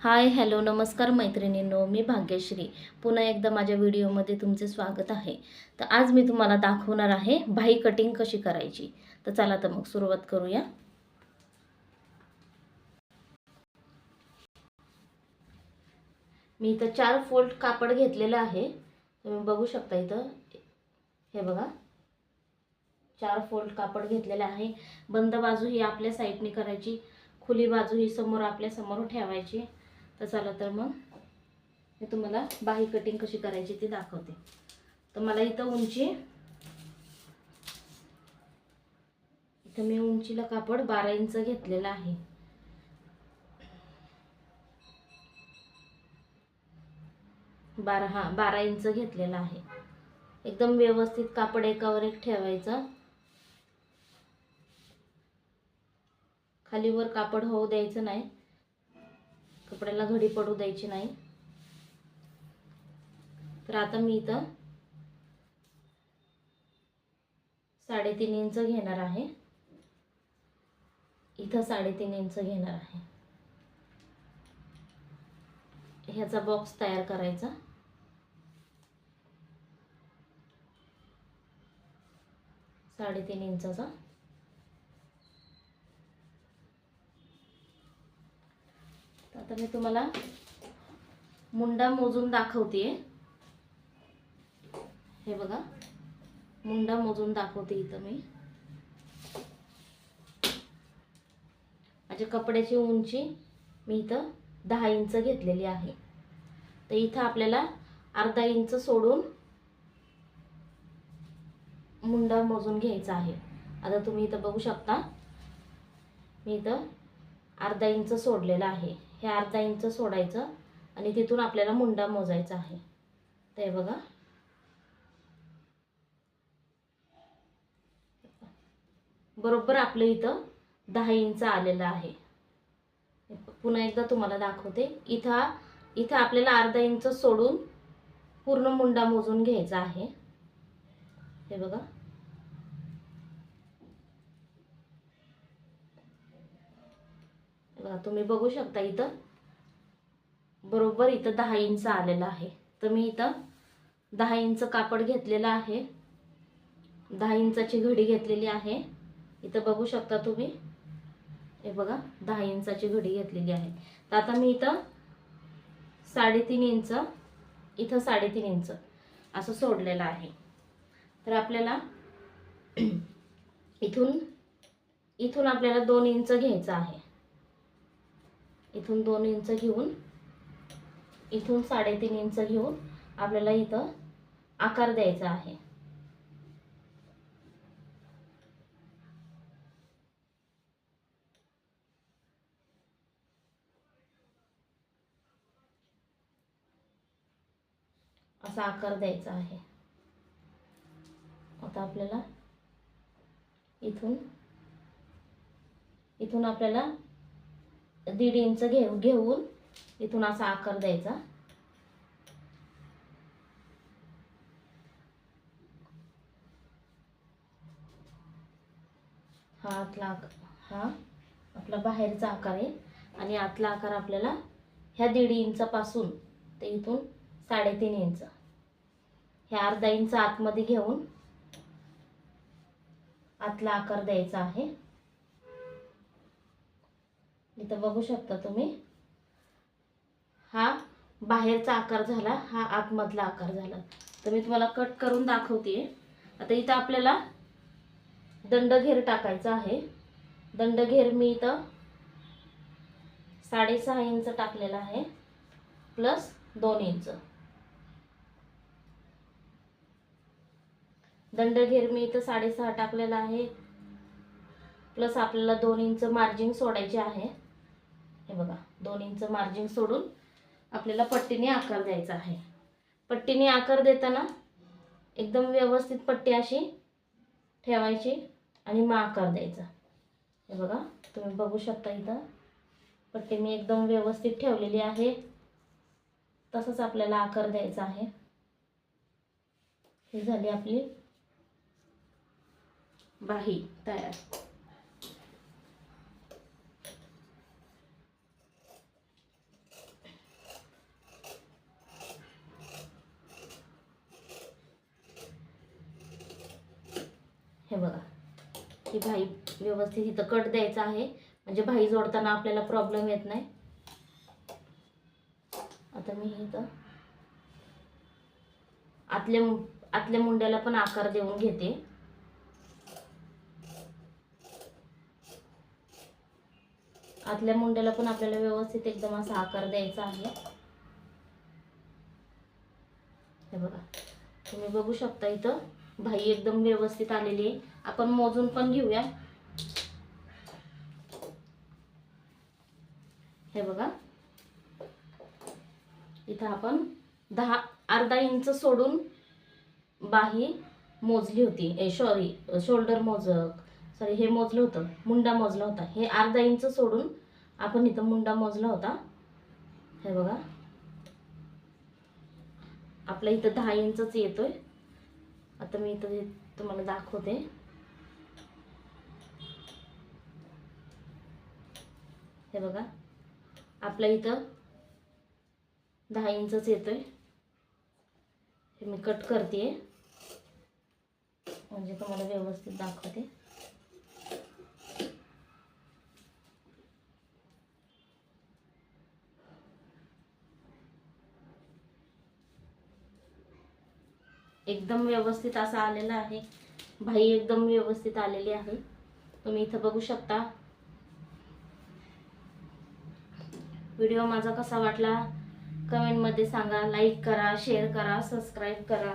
Hi hello नमस्कार मैत्रिणींनो मी भाग्यश्री. पुन्हा एकदा माझ्या व्हिडिओमध्ये तुमचे स्वागत आहे. तर आज मी तुम्हाला दाखवणार आहे भाई कटिंग कशी करायची. तर चला तर मग सुरुवात करूया. मी इथं चार फोल्ड कापड घेतलेलं आहे. तुम्ही बघू शकता इथं. हे बघा. चार फोल्ड कापड घेतलेलं आहे. बंद बाजू ही आपल्या साईडने करायची. खुली बाजू ही समोर आपल्यासमोर ठेवायची. तर चला तर मग मी तुम्हाला बाही कटिंग कशी करायची ती दाखवते. तर मला इथं उंची इथं मी उंचीला कापड बारा इंच घेतलेलं आहे. बारा हां बारा इंच घेतलेला आहे. एकदम व्यवस्थित कापड एकावर एक ठेवायचं. खालीवर कापड होऊ द्यायचं नाही. कपड्याला घडी पडू द्यायची नाही. तर आता मी इथं साडेतीन इंच घेणार आहे. इथं साडेतीन इंच घेणार आहे. ह्याचा बॉक्स तयार करायचा. साडेतीन इंचाचा. आता मी तुम्हाला मुंडा मोजून दाखवते. हे बघा. मुंडा मोजून दाखवते इथं मी. माझ्या कपड्याची उंची मी इथं दहा इंच घेतलेली आहे. तर इथं आपल्याला अर्धा इंच सोडून मुंडा मोजून घ्यायचा आहे. आता तुम्ही इथं बघू शकता. मी इथं अर्धा इंच सोडलेलं आहे. हे अर्धा इंच सोडायचं आणि तिथून आपल्याला मुंडा मोजायचा आहे. ते बघा. बरोबर आपलं इथं दहा इंच आलेलं आहे. पुन्हा एकदा तुम्हाला दाखवते. इथं इथं आपल्याला अर्धा इंच सोडून पूर्ण मुंडा मोजून घ्यायचा आहे. हे बघा. तुम्ही बघू शकता इथं. बरोबर इथं दहा इंच आलेलं आहे. तर मी इथं दहा इंच कापड घेतलेलं आहे. दहा इंचाची घडी घेतलेली आहे. इथं बघू शकता तुम्ही. हे बघा दहा इंचाची घडी घेतलेली आहे. तर आता मी इथं साडेतीन इंच इथं साडेतीन इंच असं सोडलेलं आहे. तर आपल्याला इथून इथून आपल्याला दोन इंच घ्यायचं आहे. इथून दोन इंच घेऊन इथून साडेतीन इंच घेऊन आपल्याला इथं आकार द्यायचा आहे. असा आकार द्यायचा आहे. आता आपल्याला इथून इथून आपल्याला दीड इंच घेऊ घेऊन इथून असा आकार द्यायचा. हा आतला हा आपला बाहेरचा आकार आहे. आणि आतला आकार आपल्याला ह्या दीड इंचापासून ते इथून साडेतीन इंच. ह्या अर्धा इंच आतमध्ये घेऊन आतला आकार द्यायचा आहे. इथं बघू शकता तुम्ही. हा बाहेरचा आकार झाला हा आतमधला आकार झाला. तर मी तुम्हाला कट करून दाखवते आता इथं आपल्याला दंडघेर टाकायचा आहे. दंडघेर मी इथं साडेसहा इंच टाकलेला आहे प्लस दोन इंच. दंडघेर मी इथं साडेसहा टाकलेला आहे प्लस आपल्याला दोन इंच मार्जिन सोडायचे आहे. हे बघा दोन इंच मार्जिन सोडून आपल्याला पट्टीने आकार द्यायचा आहे. पट्टीने आकार देताना एकदम व्यवस्थित पट्टी अशी ठेवायची आणि मग आकार द्यायचा. हे बघा तुम्ही बघू शकता इथं. पट्टी मी एकदम व्यवस्थित ठेवलेली आहे. तसंच आपल्याला आकार द्यायचा आहे. ही झाली आपली बाही तयार. हे बघा. ही भाई व्यवस्थित इथं कट द्यायचा आहे. म्हणजे भाई जोडताना आपल्याला प्रॉब्लेम येत नाही. आता मी इथं आतल्या आतल्या मुंड्याला पण आकार देऊन घेते. आतल्या मुंड्याला पण आपल्याला व्यवस्थित एकदम असा आकार द्यायचा आहे. हे बघा. तुम्ही बघू शकता इथं. भाई एकदम व्यवस्थित आलेली आहे. आपण मोजून पण घेऊया. हे बघा. इथं आपण दहा अर्धा इंच सोडून बाही मोजली होती. ए सॉरी शोल्डर मोज सॉरी हे मोजलं होतं. मुंडा मोजला होता. हे अर्धा इंच सोडून आपण इथं मुंडा मोजला होता. हे बघा. आपल्या इथं दहा इंचच येतोय. आता मी इथं तुम्हाला दाखवते. हे बघा. आपल्या इथं दहा इंचच येतोय. हे मी कट करते म्हणजे तुम्हाला व्यवस्थित दाखवते. एकदम व्यवस्थित असा आलेला आहे. भाई एकदम व्यवस्थित आलेली आहे. तुम्ही इथं बघू शकता. व्हिडिओ माझा कसा वाटला? कमेंटमध्ये सांगा लाईक करा शेअर करा सबस्क्राईब करा.